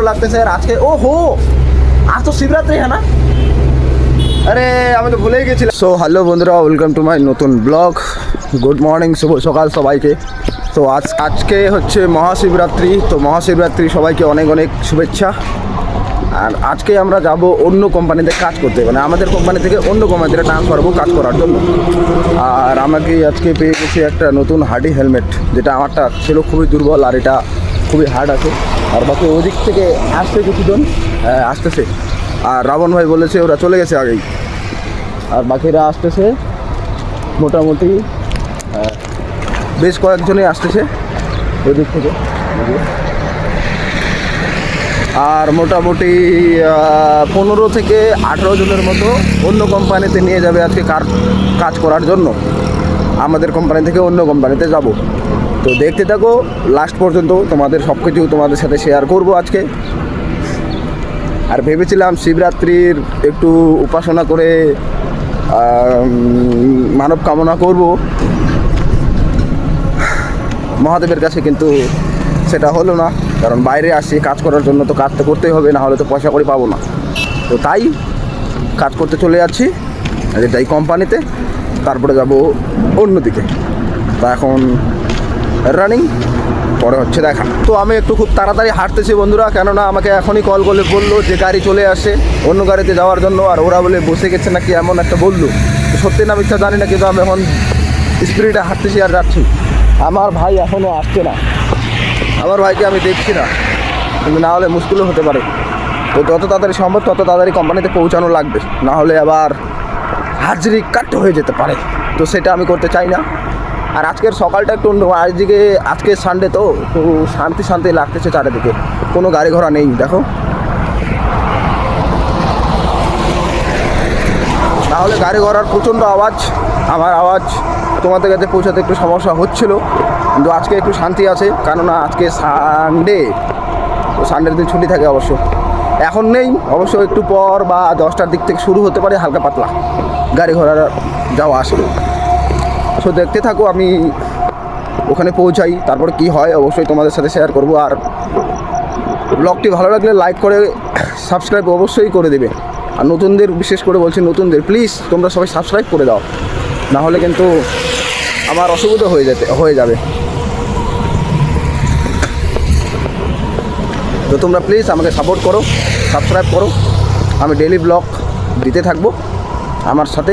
ভালো লাগতেছে। আর আজকে ও হো আজ তো শিবরাত্রি হ্যাঁ না? আরে, আমি তো ভুলেই গেছিলাম। সো হ্যালো বন্ধুরা ওয়েলকাম টু মাই নতুন ব্লগ গুড মর্নিং শুভ সকাল সবাইকে। তো আজ, আজকে হচ্ছে মহাশিবরাত্রি। তো মহাশিবরাত্রি, সবাইকে অনেক অনেক শুভেচ্ছা। আর আজকে আমরা যাব অন্য কোম্পানিতে কাজ করতে। মানে আমাদের কোম্পানি থেকে অন্য কোম্পানিতে ট্রান্সফার হব কাজ করার জন্য। আর আমাকে আজকে পেয়ে গেছি একটা নতুন হার্ডি হেলমেট যেটা আমারটা ছিল খুবই দুর্বল, আর এটা খুবই হার্ড আছে। আর বাকি ওদিক থেকে আসছে কিছুজন আসতেছে। আর রাবণ ভাই বলেছে ওরা চলে গেছে আগেই। আর বাকিরা আসতেছে, মোটামুটি বেশ কয়েকজনই আসতেছে ওদিক থেকে। আর মোটামুটি পনেরো থেকে আঠেরো জনের মতো অন্য কোম্পানিতে নিয়ে যাবে আজকে কাজ করার জন্য। আমাদের কোম্পানি থেকে অন্য কোম্পানিতে যাব। তো দেখতে থাকো লাস্ট পর্যন্ত তোমাদের সব কিছু তোমাদের সাথে শেয়ার করব আজকে। আর ভেবেছিলাম শিবরাত্রির একটু উপাসনা করে মানব কামনা করব। মহাদেবের কাছে কিন্তু সেটা হলো না, কারণ বাইরে আসি, কাজ করার জন্য তো কাজ তো করতেই হবে না হলে তো পয়সা করে পাবো না। তো তাই কাজ করতে চলে যাচ্ছি যাই কোম্পানিতে তারপরে যাব অন্যদিকে। তা এখন রানিং পরে হচ্ছে দেখা। তো আমি একটু খুব তাড়াতাড়ি হাঁটতেছি বন্ধুরা, কেননা আমাকে এখনই কল করলে বলল যে গাড়ি চলে আসে অন্য গাড়িতে যাওয়ার জন্য, আর ওরা বলে বসে গেছে নাকি এমন একটা বলল। সত্যি না মিথ্যা জানি না, কিন্তু আমি এখন স্পিডে হাঁটতেছি আর যাচ্ছি। আমার ভাই এখনও আসছে না। আমার ভাইকে আমি দেখছি না। কিন্তু না হলে মুশকিলও হতে পারে। তো যত তাড়াতাড়ি সম্ভব, তত তাড়াতাড়ি কোম্পানিতে পৌঁছানো লাগবে। না হলে আবার হাজিরি কাট হয়ে যেতে পারে। তো সেটা আমি করতে চাই না। আর আজকের সকালটা একটু আজকে আজকে সানডে তো তো শান্তি শান্তি লাগতেছে চারিদিকে। কোনো গাড়ি ঘোড়া নেই, দেখো। তাহলে গাড়ি ঘোড়ার প্রচণ্ড আওয়াজ, আমার আওয়াজ, তোমাদের কাছে পৌঁছাতে একটু সমস্যা হচ্ছিল। কিন্তু আজকে একটু শান্তি আছে, কেননা আজকে সানডে তো সানডের দিন ছুটি থাকে অবশ্য। এখন নেই, অবশ্য একটু পর বা দশটার দিক থেকে শুরু হতে পারে, হালকা পাতলা। গাড়ি ঘোড়ার যাওয়া আসবে। সো দেখতে থাকো, আমি ওখানে পৌঁছাই, তারপর কি হয় অবশ্যই তোমাদের সাথে শেয়ার করব। আর ব্লগটি ভালো লাগলে লাইক করে সাবস্ক্রাইব অবশ্যই করে দেবে। আর নতুনদের, বিশেষ করে বলছি নতুনদের প্লিজ তোমরা সবাই সাবস্ক্রাইব করে দাও। না হলে কিন্তু আমার অসুবিধা হয়ে যেতে, হয়ে যাবে। তো তোমরা প্লিজ আমাকে সাপোর্ট করো সাবস্ক্রাইব করো। আমি ডেলি ব্লগ দিতে থাকব। আমার সাথে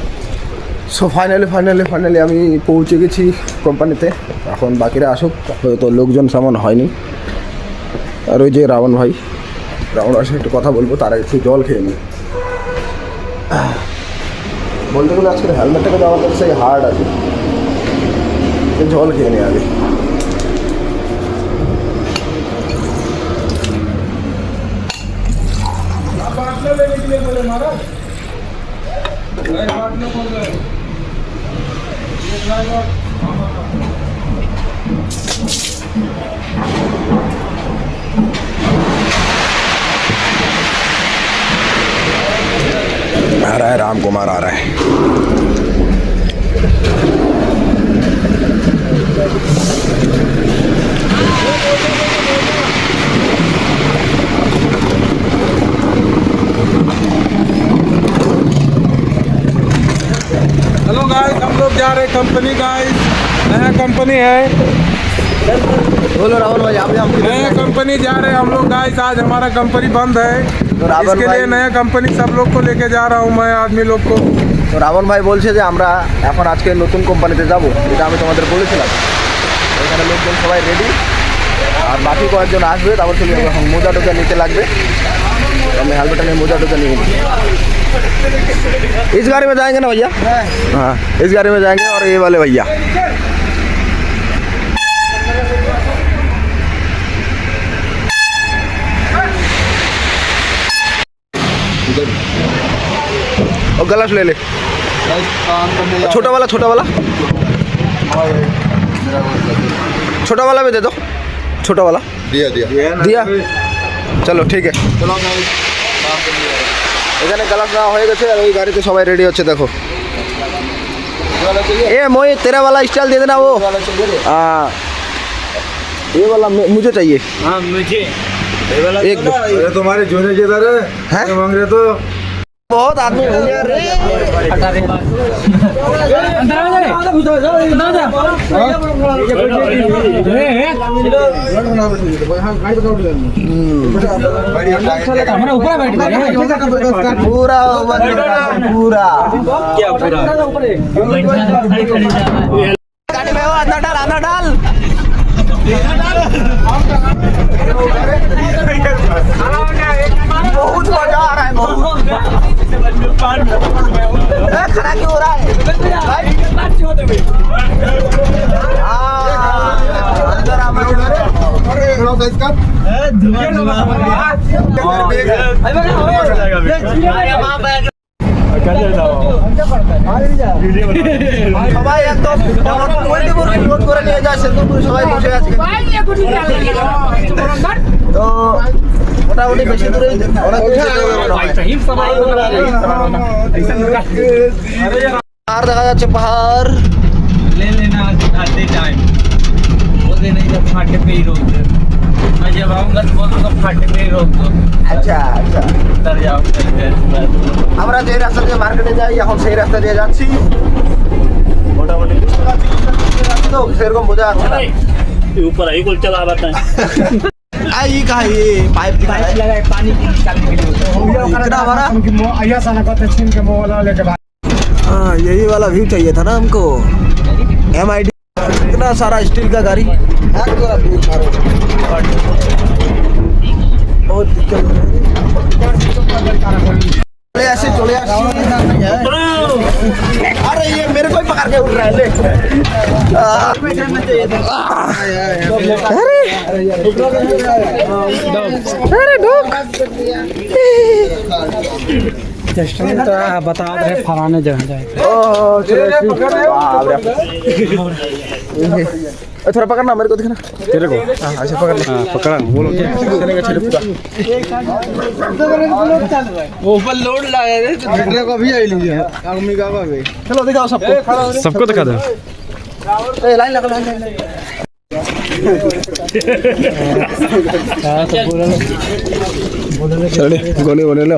সো ফাইনালি ফাইনালি ফাইনালি আমি পৌঁছে গেছি কোম্পানিতে এখন বাকিরা আসুক, হয়তো লোকজন তেমন হয়নি। আর ওই যে রাবণ ভাই, রাবণ সাথে একটু কথা বলব, তার আগে একটু জল খেয়ে নিই। বলতে গেলে আজকের হেলমেটটাকে তো আমার কাছে হার্ড আছে। জল খেয়ে নিই আগে। आप आ रहा है राम कुमार आ रहा है हेलो गाइस हम लोग जा रहे कंपनी गाइस नया कंपनी है बोलो राहुल भाई आप हम नया कंपनी जा रहे हैं हम लोग गाइस आज हमारा कंपनी बंद है तो रावण इसके लिए भाई- नया कंपनी सब लोग को लेके जा रहा हूँ मैं आदमी लोग को তো রাবণ ভাই বলছে যে আমরা এখন আজকে নতুন কোম্পানিতে যাব যেটা আমি তোমাদের বলেছিলাম এখানে লোকজন সবাই রেডি আর বাকি কয়েকজন আসবে তারপর তুমি এখন মোজা টোজা নিতে লাগবে तो मैं हेलमेट में मोजा तो नहीं इस गाड़ी में जाएँगे ना भैया? हाँ इस गाड़ी में जाएँगे और ये वाले भैया। और गलास ले ले। छोटा वाला छोटा वाला। छोटा वाला भी दे दो। छोटा वाला। दिया दिया। दिया। चलो ठीक है। चलो এখানে গালাস নেওয়া হয়ে গেছে আর ওই গাড়িতে সবাই রেডি হচ্ছে দেখো ए मोए तेरा वाला स्टाइल दे देना वो हाँ ये वाला मु- मुझे चाहिए हाँ मुझे एक दो। अरे तुम्हारे जोने किधर है हैं? ये मांग रहे तो बहुत आदमी हो। गया रे पूरा पूरा डाल। खड़ा क्यों हो रहा है हाँ, अंदर आ, मैं उधर। সবাই একদম টোয়েন্টি ফোর লোড করে নিয়ে যায় সেতুপুর সবাই বসে আছে তো মোটামুটি বেশি দূরেই অনেক দূর যেতে হবে মনে হয়। আর দেখা যাচ্ছে পাহাড় ले लेना आते टाइम बोले नहीं तो फाटे पे ही रोक दे मैं जब आऊंगा तो बोल दूंगा फाटे पे ही रोक दो আচ্ছা আচ্ছা उतर जाओ আমরা যে রাস্তা দিয়ে মার্কেটে যাই এখন সেই রাস্তা দিয়ে যাচ্ছি মোটামুটি বুঝতে পারছি কোন রাস্তা দিয়ে যাচ্ছি তো সেরকম বোঝা যাচ্ছে না ऊपर आई कुल चला रहा का ये पाइप पाइप पानी की निकालने के लिए। इतना उनकी मो आया का छीन के मो वाला लेके हाँ यही वाला व्यू चाहिए था ना हमको। एम आई डी इतना सारा स्टील का गाड़ी। तो मारो बहुत दिक्कत है। रही है। चले ऐसे चले আসছি अरे ये मेरे को ही पकड़ के उठ रहा है ले आ, अरे अरे डॉग बता रहे फलाने जगह जाए। रे। थोड़ा पकड़ना मेरे को दिखना तेरे को? हाँ ऐसे पकड़ हाँ पकड़ा बोलो। चलेगा चले पूरा ऊपर लोड लगा रहे तो को भी आई लीजिए आदमी का भी चलो दिखाओ सबको। सबको दिखा दो। ए, लाइन लगा लाइन लाइन। चले गोली बोले लो।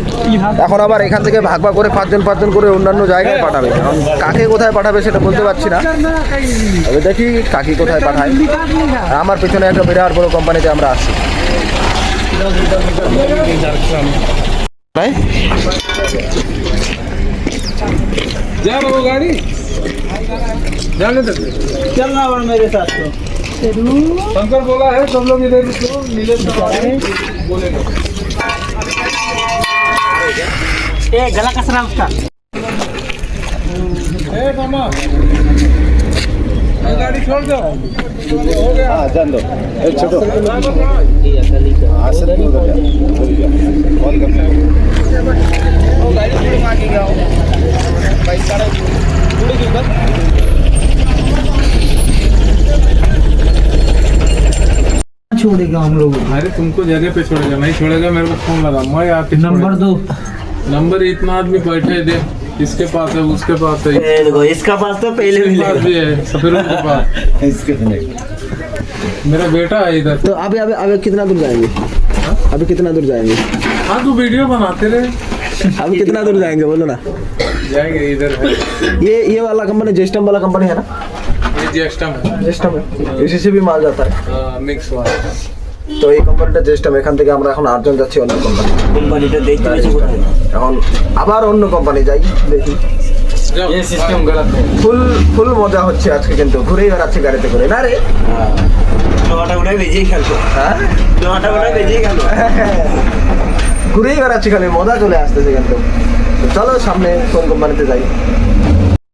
এখন আবার এখান থেকে ভাগ ভাগ করে পাঁচজন পাঁচজন করে অন্যান্য জায়গায় পাঠাবে এখন কাকে কোথায় পাঠাবে সেটা বলতে পারছি না তবে দেখি কাকি কোথায় পাঠায় আর আমার পেছনে একটা বিরাট বড় কোম্পানিতে আমরা আসছি ভাই जा वो गाड़ी जाने दे चलना और मेरे साथ तो शंकर बोला है सब लोग इधर रुको नीले बोले ए गला कसरा उसका? ए मामा। गाड़ी छोड़ दो। हो गया हाँ जान दो। ए छोड़ो आसन हो गया कॉल कर ओ गाड़ी छोड़ मांगी गया पैसा पूरी की बात छोड़ेगा हम लोग अरे तुमको जगह पे छोड़ेगा नहीं छोड़ेगा मेरे को फ़ोन लगा मैं आके नंबर दो। नंबर इतना आदमी बैठे दे इसके पास है उसके पास है। देखो इसका पास तो पहले इसके पास भी है सफेरों के पास। इसके मेरा बेटा है इधर। तो अभी अभी अभी कितना दूर जाएँगे? अभी कितना दूर जाएँगे? हाँ तू वीडियो बनाते रहे। अभी कितना दूर जाएँगे बोलो ना। जाएँगे इधर ये ये वाला कंपनी जेस्टम वाला कंपनी है ना? ये जेस्टम है जेस्टम है इसी से भी माल जाता है मिक्स वाला তো এই কোম্পানিটা চেষ্টাম এখান থেকে আমরা এখন আটজন যাচ্ছি অন্য কোম্পানি কোম্পানিটা দেখতে পেয়েছি কোথায় এখন আবার অন্য কোম্পানি যাই দেখি ये सिस्टम गलत है ফুল ফুল মজা হচ্ছে আজকে কিন্তু ঘুরেই বেড়াচ্ছে গাড়িতে করে না রে লোহাটা উঠে বেজেই খেলতো হ্যাঁ লোহাটা উঠে বেজেই খেলতো ঘুরেই বেড়াচ্ছি খালি মজা চলে আসতেছে কিন্তু তো চলো সামনে কোন কোম্পানিতে যাই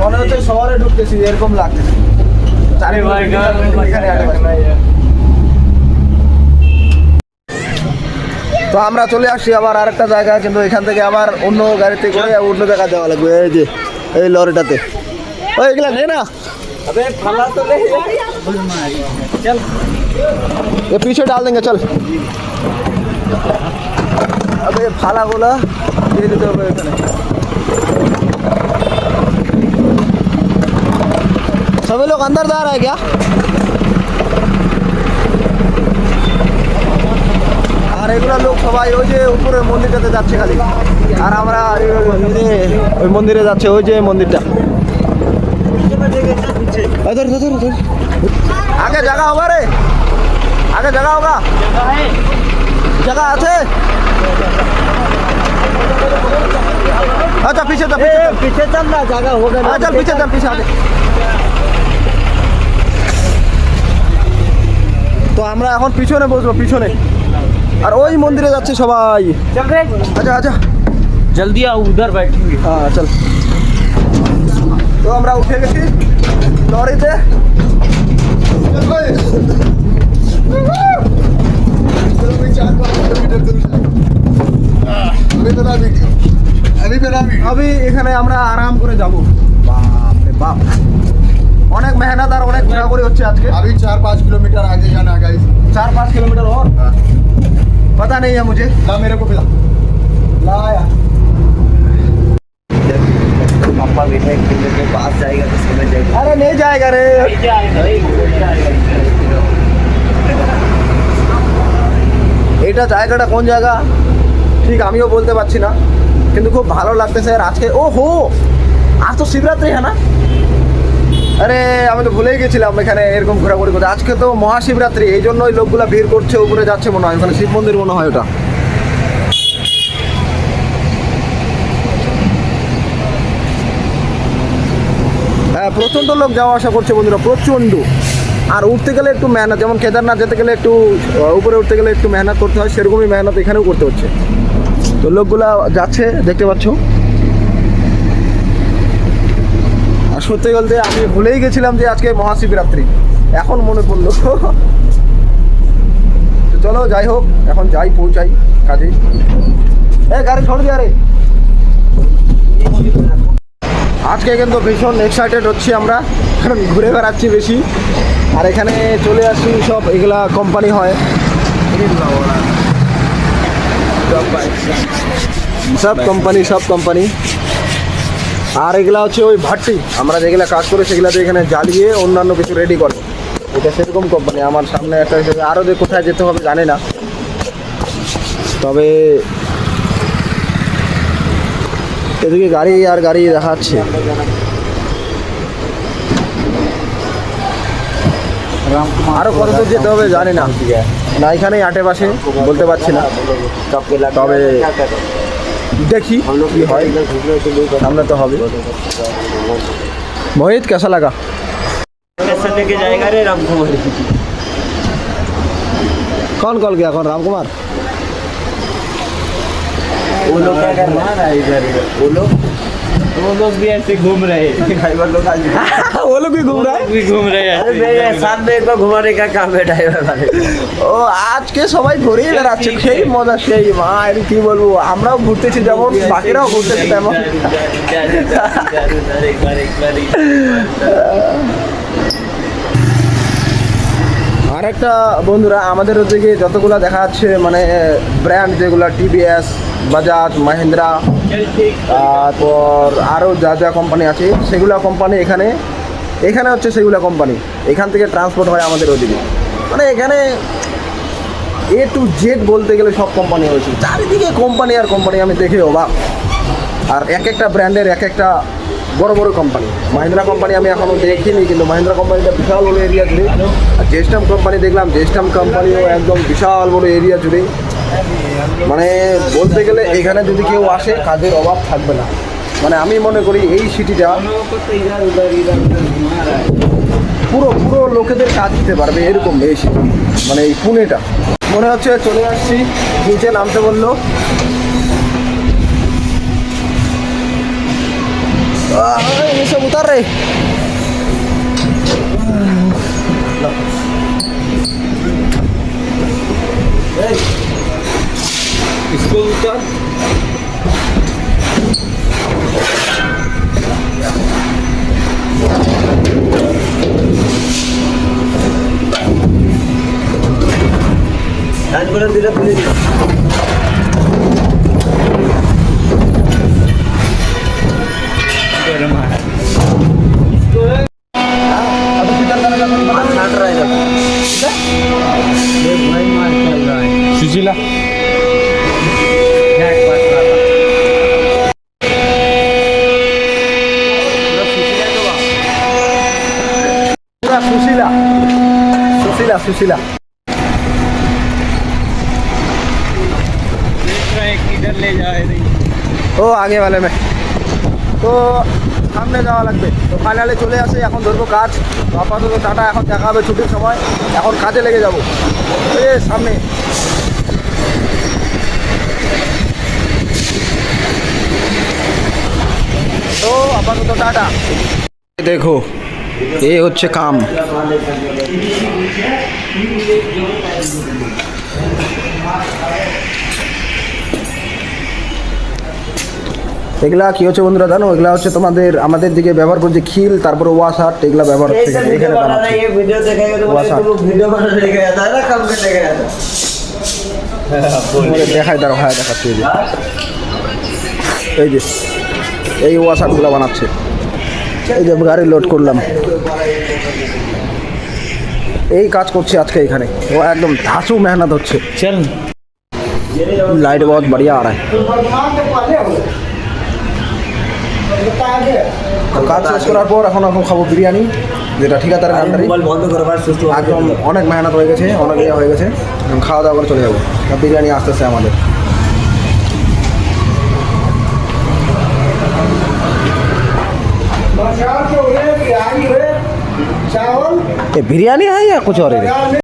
মনে হচ্ছে শহরে ঢুকতেছি এরকম লাগতেছে চারি এখানে তো আমরা চলে আসছি আবার আরেকটা জায়গা কিন্তু এখান থেকে আবার অন্য গাড়িতে করে অন্য জায়গায় যাওয়া লাগবে এই যে এই লরিটাতে ওই এগুলা নে না अबे फला तो ले चल ये पीछे डाल देंगे चल अबे फाला गोला ये देते হবে এখানে सभी लोग अंदर जा रहा है क्या আর এগুলো লোক সবাই ওই যে উপরে মন্দিরটাতে যাচ্ছে খালি আর আমরা এই যে ওই মন্দিরে যাচ্ছে ওই যে মন্দিরটা इधर इधर इधर आगे जगह होगा रे आगे जगह होगा जगह আছে अच्छा पीछे चल पीछे चल पीछे चल ना जगह होगा हाँ चल पीछे चल पीछे आगे তো আমরা এখন পিছনে বসবো পিছনে আর ওই মন্দিরে যাচ্ছে সবাই चल रे আচ্ছা আচ্ছা जल्दी आओ उधर बैठेंगे হ্যাঁ চল তো আমরা উঠে গেছি লরিতে আমি এখানে আমরা আরাম করে যাব বাপ রে বাপ অনেক মেহনত আর অনেক ঘোরাঘুরি হচ্ছে আজকে अभी चार पाँच किलोमीटर आगे जाना है गाइस चार पाँच किलोमीटर और पता नहीं है मुझे ला मेरे को पिला लाया पापा बेटा एक किलो के पास जाएगा तो समझ जाएगा अरे नहीं जाएगा रे এটা জায়গাটা কোন জায়গা ঠিক আমিও বলতে পারছি না কিন্তু খুব ভালো লাগতেছে আর আজকে ও হো আজ তো শিবরাত্রি হ্যাঁ না আরে, আমি তো ভুলেই গেছিলাম এখানে এরকম ঘোরাঘুরি করতে। আজকে তো মহাশিবরাত্রি, এই জন্য ওই লোকগুলো ভিড় করছে, উপরে যাচ্ছে মনে হয়। ওখানে শিব মন্দির মনে হয় ওটা। হ্যাঁ প্রচণ্ড লোক যাওয়া আসা করছে বন্ধুরা, প্রচণ্ড। আর উঠতে গেলে একটু মেহনত, যেমন কেদারনাথ যেতে গেলে একটু উপরে উঠতে গেলে একটু মেহনত করতে হয়, সেরকমই মেহনত এখানেও করতে হচ্ছে। তো লোকগুলা যাচ্ছে, দেখতে পাচ্ছ। আর সত্যি বলতে আমি ভুলেই গেছিলাম যে আজকে মহাশিবরাত্রি। এখন মনে পড়ল। চলো, যাই হোক, এখন যাই, পৌঁছাই কাজে এ, গাড়ি দিয়ে আজকে কিন্তু ভীষণ এক্সাইটেড হচ্ছি আমরা। কারণ ঘুরে বেড়াচ্ছি বেশি। আর এখানে চলে আসছি সব, এগুলা কোম্পানি হয়। সব কোম্পানি সব কোম্পানি আর এগুলা হচ্ছে ওই ভাট্টি। আমরা যেগুলা কাজ করি সেগুলাতে এখানে জ্বালিয়ে অন্যান্য কিছু রেডি করে এটা সেরকম কোম্পানি আমার সামনে একটা হিসেবে আরও যে কোথায় যেতে হবে জানি না। তবে এদিকে গাড়ি আর গাড়ি দেখাচ্ছে। আরও কত দূর যেতে হবে জানি না। না, এখানেই আটে পাশে বলতে পারছি না। তবে देखी। सामने तो हवे। मोहित कैसा लगा? कैसा लेके जाएगा रे राम कुमार। कौन कॉल किया? कौन? राम कुमार? वो लोग क्या करना है? इधर वो लोग वो लोग भी ऐसे घूम रहे हैं ड्राइवर लोग आज वो लोग भी घूम रहा भी घूम रहे हैं अरे मेरे साथ में एक बार घुमाने का काम है ड्राइवर वाले ও আজকে সবাই ঘুরেই বেড়াচ্ছে সেই মজা সেই মা এর কি বলবো আমরাও ঘুরতেছি যেমন বাকিরাও ঘুরতেছে তেমন আর একটা বন্ধুরা, আমাদের ওদিকে যতগুলো দেখা যাচ্ছে মানে ব্র্যান্ড যেগুলো টিভিএস বাজাজ মাহিন্দ্রা তারপর আরও যা যা কোম্পানি আছে, সেগুলো কোম্পানি এখানে এখানে হচ্ছে সেগুলো কোম্পানি এখান থেকে ট্রান্সপোর্ট হয় আমাদের ওদিকে। মানে এখানে এ টু জেড বলতে গেলে সব কোম্পানি হয়েছে চারিদিকে কোম্পানি আর কোম্পানি আমি দেখে অবাক। আর এক একটা ব্র্যান্ডের এক একটা বড় বড় কোম্পানি মাহিন্দ্রা কোম্পানি আমি এখনও দেখিনি, কিন্তু মাহিন্দ্রা কোম্পানিটা বিশাল বড় এরিয়া জুড়ে। আর জেস্টাম কোম্পানি দেখলাম জেস্টাম কোম্পানিও একদম বিশাল বড় এরিয়া জুড়ে। মানে বলতে গেলে এখানে যদি কেউ আসে, কাজের অভাব থাকবে না। মানে আমি মনে করি এই সিটিটা পুরো পুরো লোকেদের কাজ দিতে পারবে এরকম এই সিটি মানে এই পুনেটা। মনে হচ্ছে চলে আসছি, নিচে নামতে বলল। Ah, ini sa butar eh. Hey. Isko butar. Dan mo lang din Sushila Sushila Sushila. ও, আগে ভালো মে। তো, সামনে যাওয়া লাগবে। তো ফাইনালে চলে আসে, এখন ধরবো কাজ। আপাতত টাটা, এখন দেখা হবে ছুটির সময়। এখন কাজে লেগে যাব। সামনে। টাটা দেখো এ হচ্ছে কাম। এগুলা কি হচ্ছে বন্ধুরা জানো? এগুলা হচ্ছে তোমাদের আমাদের দিকে ব্যবহার করছে খিল তারপরে হাট এগুলা ব্যবহার হচ্ছে এখানে দেখাই দাঁড়ো হ্যাঁ দেখাচ্ছি। এই যে এই গুলা বানাচ্ছে। এই যে গাড়ি লোড করলাম। এই কাজ করছি আজকে এখানে। ও একদম ধাসু মেহনত হচ্ছে। চল লাইট বহুত বড়িয়া আ রা কাজ শেষ করার পর এখন এখন খাব বিরিয়ানি যেটা ঠিকাদারের আন্ডারে একদম অনেক মেহনত হয়ে গেছে অনেক ইয়ে হয়ে গেছে। খাওয়া দাওয়া করে চলে যাব। বিরিয়ানি আসতেছে আমাদের। ये बिरयानी है या कुछ और है